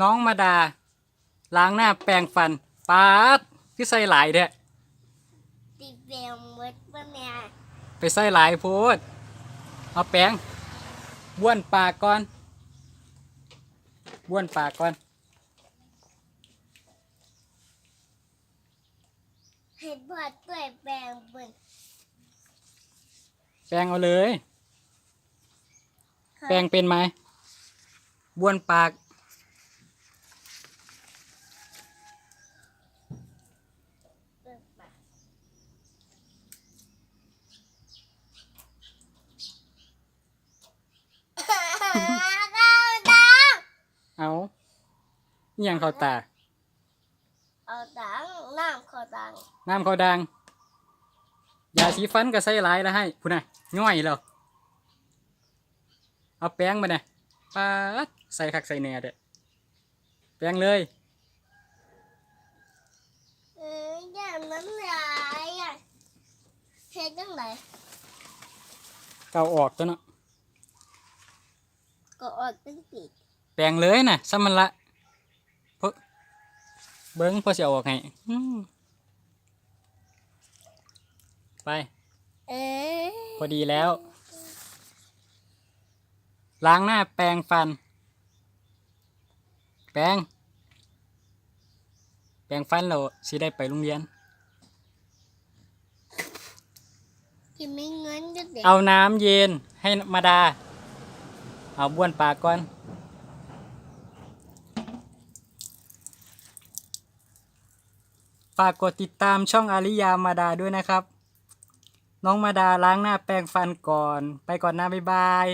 น้องมาดา ล้างหน้าแปรงฟันปาดคือใส่หลายเด้ติดเบลมดปะแม่ไปใส่หลายโพดเอาแปรงบ้วนปากก่อนบ้วนปากก่อนให้บอดด้วยแบงบนแปรงเอาเลย แปรงเป็นไหมบ้วนปาก เปิดปากเข้าดัง เอา อหย่างเขาตา เอาดังน้ำเข้าดังน้ำเขาดังยาสีฟันก็ใส่หลายแล้วให้พูดน่ะง่อยแล้วเอาแป้งมาเนี่ยปาดใส่คักใส่แหน่เด้อแป้งเลย เอ้ยอย่างนั้นหลายอะเฮ็ดจังไดเกาออกตัวเนาะก็ออกตั้งปีกแปลงเลยนะซ้ำมันละเพิ่น เบิ้งพอสิเอาออกให้อืมไปเอ้ยพอดีแล้ว ล้างหน้าแปรงฟัน แปรงแปรงฟันเราสิได้ไปโรงเรียนที่ไม่เงินก็เด็กเอาน้ำเย็นให้มาดา เอาบ้วนปากก่อนากกดติดตามช่องอาริยามาดาด้วยนะครับ น้องมาดาล้างหน้าแปรงฟันก่อน ไปก่อนนะบ๊ายบาย